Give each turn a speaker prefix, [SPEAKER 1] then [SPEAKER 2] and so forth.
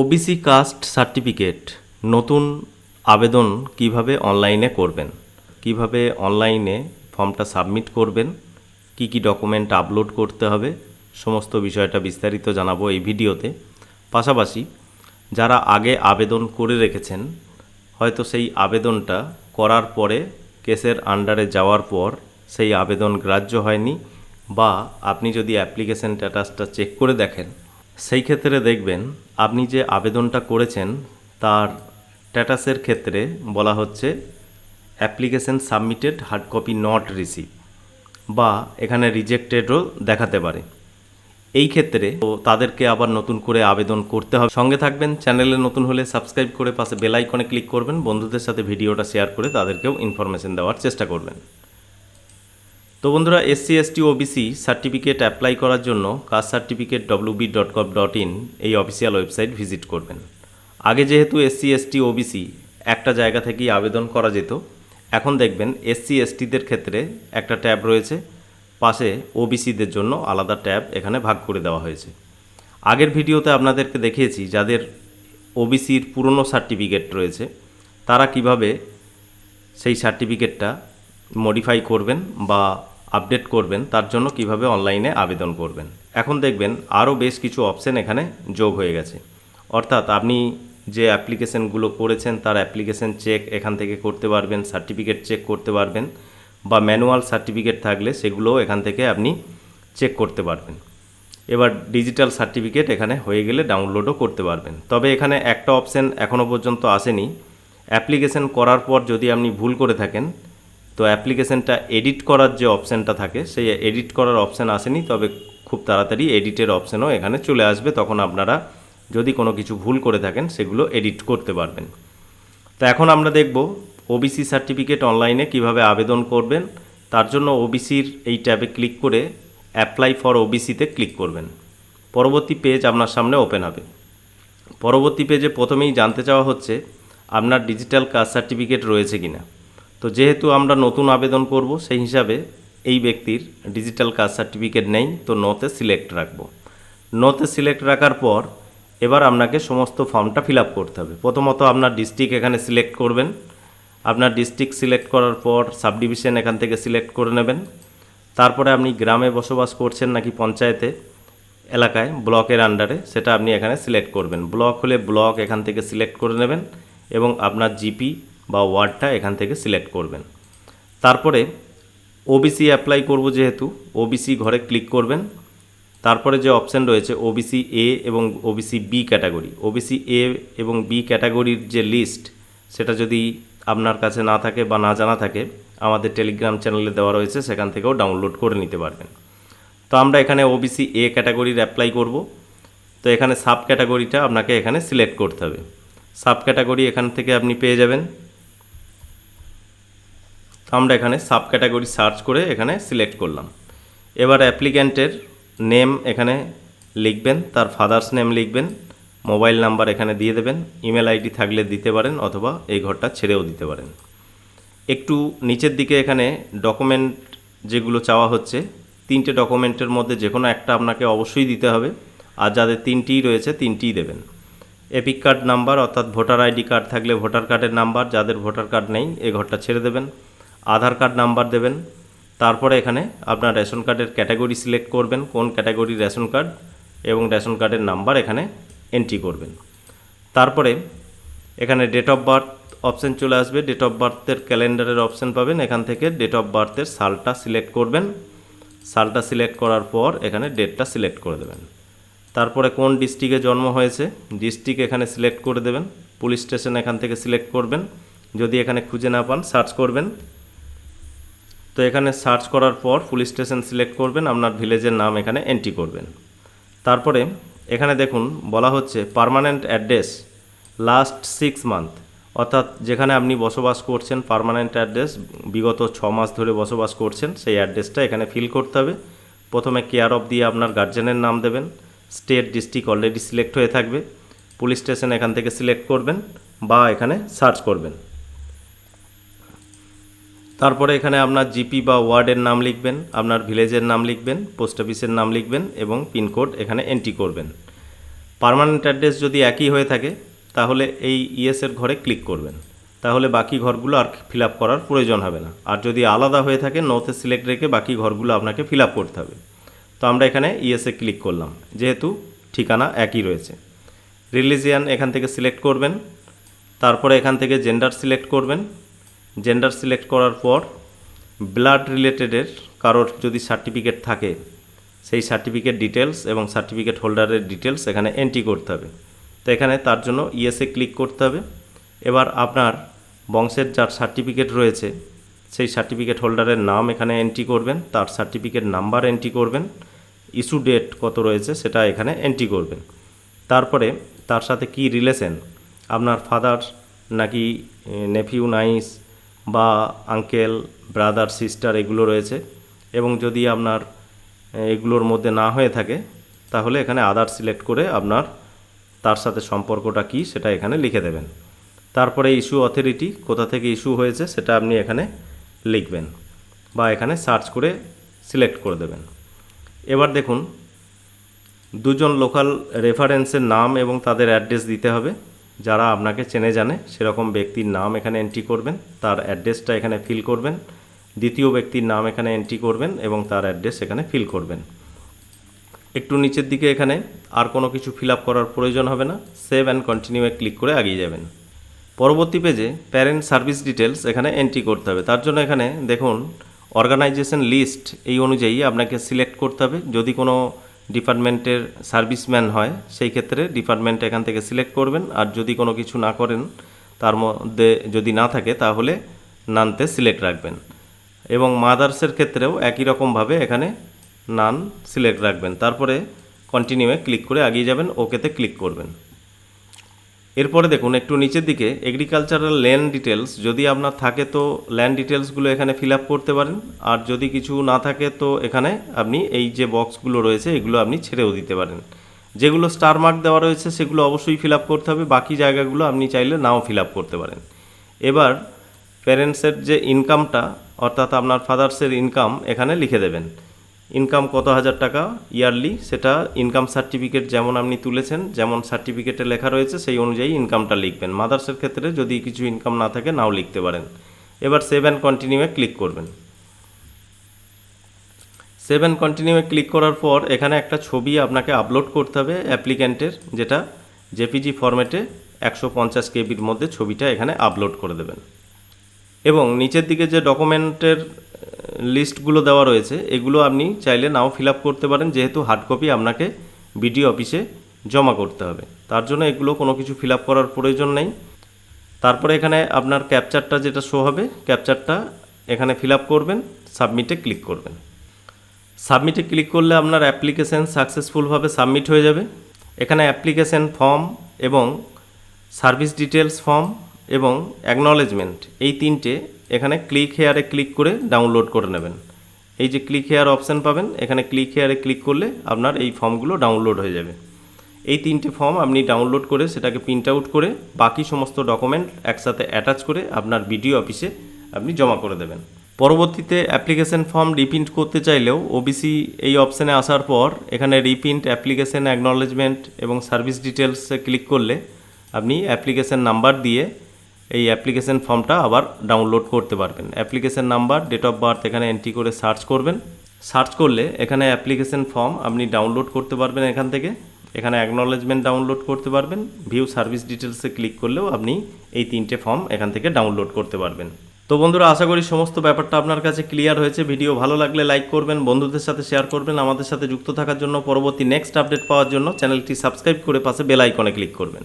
[SPEAKER 1] OBC caste certificate নতুন আবেদন কীভাবে অনলাইনে করবেন? কীভাবে অনলাইনে ফর্মটা সাবমিট করবেন? কি কি ডকুমেন্ট আপলোড করতে হবে? সমস্ত বিষয়টা বিস্তারিত জানাব এই ভিডিওতে। পাশাপাশি, যারা আগে আবেদন করে রেখেছেন, হয়তো সেই আবেদনটা করার পরে কেসের আন্ডারে যাওয়ার পর সেই আবেদন গ্রাহ্য হয়নি বা আপনি যদি অ্যাপ্লিকেশন স্ট্যাটাসটা চেক করে দেখেন সেই ক্ষেত্রে দেখবেন আপনি যে আবেদনটা করেছেন, তার স্ট্যাটাসের ক্ষেত্রে বলা হচ্ছে application submitted, hard copy not receive বা এখানে রিজেক্টেডও দেখাতে পারে। এই ক্ষেত্রে তো তাদেরকে আবার নতুন করে আবেদন করতে হবে। সঙ্গে থাকবেন, চ্যানেলে নতুন হলে সাবস্ক্রাইব করে পাশে বেল আইকনে ক্লিক করবেন। বন্ধুদের সাথে ভিডিওটা শেয়ার করে তাদেরকেও ইনফরমেশন দেওয়ার চেষ্টা করবেন। তো বন্ধুরা SC ST OBC certificate apply করার জন্য caste certificate WB dot gov dot in এই অফিসিয়াল ওয়েবসাইট ভিজিট করবেন। আগে যেহেতু এসসি এসটি ওবিসি একটা জায়গা থেকেই আবেদন করা যেত, এখন দেখবেন এসসি এসটিদের ক্ষেত্রে একটা ট্যাব রয়েছে, পাশে ওবিসিদের জন্য আলাদা ট্যাব এখানে ভাগ করে দেওয়া হয়েছে। আগের ভিডিওতে আপনাদেরকে দেখিয়েছি যাদের ওবিসির পুরনো সার্টিফিকেট রয়েছে, তারা কীভাবে সেই সার্টিফিকেটটা মডিফাই করবেন বা আপডেট করবেন, তার জন্য কীভাবে অনলাইনে আবেদন করবেন। এখন দেখবেন আরও বেশ কিছু অপশন এখানে যোগ হয়ে গেছে। অর্থাৎ আপনি যে অ্যাপ্লিকেশনগুলো করেছেন, তার অ্যাপ্লিকেশন চেক এখান থেকে করতে পারবেন, সার্টিফিকেট চেক করতে পারবেন বা ম্যানুয়াল সার্টিফিকেট থাকলে সেগুলোও এখান থেকে আপনি চেক করতে পারবেন। এবার ডিজিটাল সার্টিফিকেট এখানে হয়ে গেলে ডাউনলোডও করতে পারবেন। তবে এখানে একটা অপশন এখনও পর্যন্ত আসেনি। অ্যাপ্লিকেশন করার পর যদি আপনি ভুল করে থাকেন তো অ্যাপ্লিকেশনটা এডিট করার যে অপশানটা থাকে, সেই এডিট করার অপশান আসেনি, তবে খুব তাড়াতাড়ি এডিটের অপশানও এখানে চলে আসবে। তখন আপনারা যদি কোনো কিছু ভুল করে থাকেন, সেগুলো এডিট করতে পারবেন। তো এখন আমরা দেখব ওবিসি সার্টিফিকেট অনলাইনে কীভাবে আবেদন করবেন। তার জন্য ওবিসির এই ট্যাবে ক্লিক করে অ্যাপ্লাই ফর ওবিসিতে ক্লিক করবেন। পরবর্তী পেজ আপনার সামনে ওপেন হবে। পরবর্তী পেজে প্রথমেই জানতে চাওয়া হচ্ছে, আপনার ডিজিটাল কাস্ট সার্টিফিকেট রয়েছে কিনা। তো যেহেতু আমরা নতুন আবেদন করব, সেই হিসাবে এই ব্যক্তির ডিজিটাল কাস্ট সার্টিফিকেট নেই, তো নোতে সিলেক্ট রাখব। নোতে সিলেক্ট রাখার পর এবার আপনাকে সমস্ত ফর্মটা ফিল আপ করতে হবে। প্রথমত আপনার ডিস্ট্রিক্ট এখানে সিলেক্ট করবেন। আপনার ডিস্ট্রিক্ট সিলেক্ট করার পর সাব ডিভিশন এখান থেকে সিলেক্ট করে নেবেন। তারপরে আপনি গ্রামে বসবাস করছেন নাকি পঞ্চায়েতে, এলাকায়, ব্লকের আন্ডারে সেটা আপনি এখানে সিলেক্ট করবেন। ব্লক হলে ব্লক এখান থেকে সিলেক্ট করে নেবেন এবং আপনার জিপি বা ওয়ার্ডটা এখান থেকে সিলেক্ট করবেন। তারপরে ওবিসি অ্যাপ্লাই করব যেহেতু ওবিসি ঘরে ক্লিক করবেন। তারপরে যে অপশান রয়েছে ওবিসি এ এবং OBC B category OBC A এবং বি ক্যাটাগরির যে লিস্ট সেটা যদি আপনার কাছে না থাকে বা না জানা থাকে, আমাদের টেলিগ্রাম চ্যানেলে দেওয়া রয়েছে, সেখান থেকেও ডাউনলোড করে নিতে পারবেন। তো আমরা এখানে ওবিসি এ ক্যাটাগরির অ্যাপ্লাই করব। তো এখানে সাব ক্যাটাগরিটা আপনাকে এখানে সিলেক্ট করতে হবে। সাব ক্যাটাগরি এখান থেকে আপনি পেয়ে যাবেন। আমরা এখানে সাব ক্যাটাগরি সার্চ করে এখানে সিলেক্ট করলাম। এবার অ্যাপ্লিক্যান্টের নেম এখানে লিখবেন, তার ফাদার্স নেম লিখবেন, মোবাইল নাম্বার এখানে দিয়ে দেবেন, ইমেল আইডি থাকলে দিতে পারেন অথবা এই ঘরটা ছেড়েও দিতে পারেন। একটু নিচের দিকে এখানে ডকুমেন্ট যেগুলো চাওয়া হচ্ছে, তিনটে ডকুমেন্টের মধ্যে যে কোনো একটা আপনাকে অবশ্যই দিতে হবে, আর যাদের তিনটিই রয়েছে তিনটিই দেবেন। এপিক কার্ড নাম্বার অর্থাৎ ভোটার আইডি কার্ড থাকলে ভোটার কার্ডের নাম্বার, যাদের ভোটার কার্ড নেই এ ঘরটা ছেড়ে দেবেন। আধার কার্ড নাম্বার দেবেন, তারপরে এখানে আপনার রেশন কার্ডের ক্যাটাগরি সিলেক্ট করবেন, কোন ক্যাটাগরির রেশন কার্ড এবং রেশন কার্ডের নাম্বার এখানে এন্ট্রি করবেন। তারপরে এখানে ডেট অফ বার্থ অপশান চলে আসবে ডেট অফ বার্থের ক্যালেন্ডারের অপশান পাবেন, এখান থেকে ডেট অফ বার্থের সালটা সিলেক্ট করবেন। সালটা সিলেক্ট করার পর এখানে ডেটটা সিলেক্ট করে দেবেন। তারপরে কোন ডিস্ট্রিক্টে জন্ম হয়েছে ডিস্ট্রিক্ট এখানে সিলেক্ট করে দেবেন, পুলিশ স্টেশন এখান থেকে সিলেক্ট করবেন। যদি এখানে খুঁজে না পান সার্চ করবেন। তো এখানে সার্চ করার পর পুলিশ স্টেশন সিলেক্ট করবেন, আপনার ভিলেজের নাম এখানে এন্ট্রি করবেন। তারপরে এখানে দেখুন বলা হচ্ছে permanent address last six month অর্থাৎ যেখানে আপনি বসবাস করছেন পার্মানেন্ট অ্যাড্রেস বিগত ছ মাস ধরে বসবাস করছেন, সেই অ্যাড্রেসটা এখানে ফিল করতে হবে। প্রথমে কেয়ার অফ দিয়ে আপনার গার্জেনের নাম দেবেন স্টেট ডিস্ট্রিক্ট অলরেডি সিলেক্ট হয়ে থাকবে, পুলিশ স্টেশন এখান থেকে সিলেক্ট করবেন বা এখানে সার্চ করবেন। তারপরে এখানে আপনার জিপি বা ওয়ার্ডের নাম লিখবেন, আপনার ভিলেজের নাম লিখবেন, পোস্ট অফিসের নাম লিখবেন এবং পিনকোড এখানে এন্ট্রি করবেন। পার্মানেন্ট অ্যাড্রেস যদি একই হয়ে থাকে, তাহলে এই ইয়েসের ঘরে ক্লিক করবেন। তাহলে বাকি ঘরগুলো আর ফিল করার প্রয়োজন হবে না। আর যদি আলাদা হয়ে থাকে নোতে সিলেক্ট রেখে বাকি ঘরগুলো আপনাকে ফিল করতে হবে। তো আমরা এখানে ইয়েসে ক্লিক করলাম। যেহেতু ঠিকানা একই রয়েছে। রিলিজিয়ান এখান থেকে সিলেক্ট করবেন। তারপরে এখান থেকে জেন্ডার সিলেক্ট করবেন। জেন্ডার সিলেক্ট করার পর ব্লাড রিলেটেডের কারোর যদি সার্টিফিকেট থাকে, সেই সার্টিফিকেট ডিটেলস এবং সার্টিফিকেট হোল্ডারের ডিটেলস এখানে এন্ট্রি করতে হবে। তো এখানে তার জন্য ইয়েসে ক্লিক করতে হবে। এবার আপনার বংশের যার সার্টিফিকেট রয়েছে, সেই সার্টিফিকেট হোল্ডারের নাম এখানে এন্ট্রি করবেন, তার সার্টিফিকেট নাম্বার এন্ট্রি করবেন ইস্যু ডেট কত রয়েছে সেটা এখানে এন্ট্রি করবেন। তারপরে তার সাথে কি রিলেশন আপনার ফাদার নাকি নেফিউ নাইস বা আঙ্কেল, ব্রাদার, সিস্টার এগুলো রয়েছে এবং যদি আপনার এগুলোর মধ্যে না হয়ে থাকে, তাহলে এখানে আদার সিলেক্ট করে আপনার তার সাথে সম্পর্কটা কি সেটা এখানে লিখে দেবেন। তারপরে ইস্যু অথরিটি কোথা থেকে ইস্যু হয়েছে সেটা আপনি এখানে লিখবেন বা এখানে সার্চ করে সিলেক্ট করে দেবেন। এবার দেখুন, দুজন লোকাল রেফারেন্সের নাম এবং তাদের অ্যাড্রেস দিতে হবে। যারা আপনাকে চেনে জানে, সেরকম ব্যক্তির নাম এখানে এন্ট্রি করবেন, তার অ্যাড্রেসটা এখানে ফিল করবেন, দ্বিতীয় ব্যক্তির নাম এখানে এন্ট্রি করবেন এবং তার অ্যাড্রেস এখানে ফিল করবেন। একটু নিচের দিকে এখানে আর কোনো কিছু ফিল আপ করার প্রয়োজন হবে না সেভ অ্যান্ড কন্টিনিউয়ে ক্লিক করে এগিয়ে যাবেন। পরবর্তী পেজে প্যারেন্ট সার্ভিস ডিটেলস এখানে এন্ট্রি করতে হবে। তার জন্য এখানে দেখুন অর্গানাইজেশন লিস্ট এই অনুযায়ী আপনাকে সিলেক্ট করতে হবে। যদি কোনো ডিপার্টমেন্টের সার্ভিসম্যান হয়, সেই ক্ষেত্রে ডিপার্টমেন্ট এখান থেকে সিলেক্ট করবেন। আর যদি কোনো কিছু না করেন, তার মধ্যে যদি না থাকে, তাহলে নানতে সিলেক্ট রাখবেন। এবং মাদার্সের ক্ষেত্রেও একই রকমভাবে এখানে নান সিলেক্ট রাখবেন। তারপরে কন্টিনিউয়ে ক্লিক করে এগিয়ে যাবেন, ওকেতে ক্লিক করবেন। এরপরে দেখুন, একটু নিচের দিকে এগ্রিকালচারাল ল্যান্ড ডিটেলস যদি আপনার থাকে তো ল্যান্ড ডিটেলসগুলো এখানে ফিল আপ করতে পারেন, আর যদি কিছু না থাকে তো এখানে আপনি এই যে বক্সগুলো রয়েছে, এগুলো আপনি ছেড়েও দিতে পারেন। যেগুলো স্টার মার্ক দেওয়া রয়েছে, সেগুলো অবশ্যই ফিল আপ করতে হবে, বাকি জায়গাগুলো আপনি চাইলে নাও ফিল আপ করতে পারেন। এবার প্যারেন্টসের যে ইনকামটা অর্থাৎ আপনার ফাদার্সের ইনকাম এখানে লিখে দেবেন। ইনকাম কত হাজার টাকা ইয়ারলি, সেটা ইনকাম সার্টিফিকেট যেমন আপনি তুলেছেন, যেমন সার্টিফিকেটে লেখা রয়েছে, সেই অনুযায়ী ইনকামটা লিখবেন। মাদার্সের ক্ষেত্রে যদি কিছু ইনকাম না থাকে, নাও লিখতে পারেন। এবার সেভ অ্যান্ড কন্টিনিউয়ে ক্লিক করবেন। সেভ অ্যান্ড কন্টিনিউয়ে ক্লিক করার পর এখানে একটা ছবি আপনাকে আপলোড করতে হবে অ্যাপ্লিক্যান্টের, যেটা জেপিজি ফরম্যাটে একশো পঞ্চাশ কেবির মধ্যে ছবিটা এখানে আপলোড করে দেবেন। এবং নিচের দিকে যে ডকুমেন্টের লিস্টগুলো দেওয়া রয়েছে, এগুলো আপনি চাইলে নাও ফিল করতে পারেন, যেহেতু হার্ড কপি আপনাকে বিডিও অফিসে জমা করতে হবে। তার জন্য এগুলো কোনো কিছু ফিল করার প্রয়োজন নেই। তারপরে এখানে আপনার ক্যাপচারটা যেটা শো হবে ক্যাপচারটা এখানে ফিল করবেন সাবমিটে ক্লিক করবেন। সাবমিটে ক্লিক করলে আপনার অ্যাপ্লিকেশন সাকসেসফুলভাবে সাবমিট হয়ে যাবে। এখানে অ্যাপ্লিকেশন ফর্ম এবং সার্ভিস ডিটেলস ফর্ম এবং অ্যাকনলেজমেন্ট এই তিনটে এখানে ক্লিক হেয়ারে ক্লিক করে ডাউনলোড করে নেবেন। এই যে ক্লিক হেয়ার অপশান পাবেন, এখানে ক্লিক হেয়ারে ক্লিক করলে আপনার এই ফর্মগুলো ডাউনলোড হয়ে যাবে। এই তিনটে ফর্ম আপনি ডাউনলোড করে সেটাকে প্রিন্ট আউট করে বাকি সমস্ত ডকুমেন্ট একসাথে অ্যাটাচ করে আপনার বিডিও অফিসে আপনি জমা করে দেবেন। পরবর্তীতে অ্যাপ্লিকেশন ফর্ম রিপ্রিন্ট করতে চাইলেও ওবিসি এই অপশানে আসার পর এখানে রিপ্রিন্ট অ্যাপ্লিকেশন অ্যাকনলেজমেন্ট এবং সার্ভিস ডিটেলসে ক্লিক করলে আপনি অ্যাপ্লিকেশন নাম্বার দিয়ে এই অ্যাপ্লিকেশন ফর্মটা আবার ডাউনলোড করতে পারবেন। Application number date of birth এখানে এন্ট্রি করে সার্চ করবেন। সার্চ করলে এখানে অ্যাপ্লিকেশন ফর্ম আপনি ডাউনলোড করতে পারবেন এখান থেকে। এখানে অ্যাকনলেজমেন্ট ডাউনলোড করতে পারবেন। ভিউ সার্ভিস ডিটেলসে ক্লিক করলেও আপনি এই তিনটে ফর্ম এখান থেকে ডাউনলোড করতে পারবেন। তো বন্ধুরা, আশা করি সমস্ত ব্যাপারটা আপনার কাছে ক্লিয়ার হয়েছে। ভিডিও ভালো লাগলে লাইক করবেন, বন্ধুদের সাথে শেয়ার করবেন, আমাদের সাথে যুক্ত থাকার জন্য পরবর্তী নেক্সট আপডেট পাওয়ার জন্য চ্যানেলটি সাবস্ক্রাইব করে পাশে বেল আইকনে ক্লিক করবেন।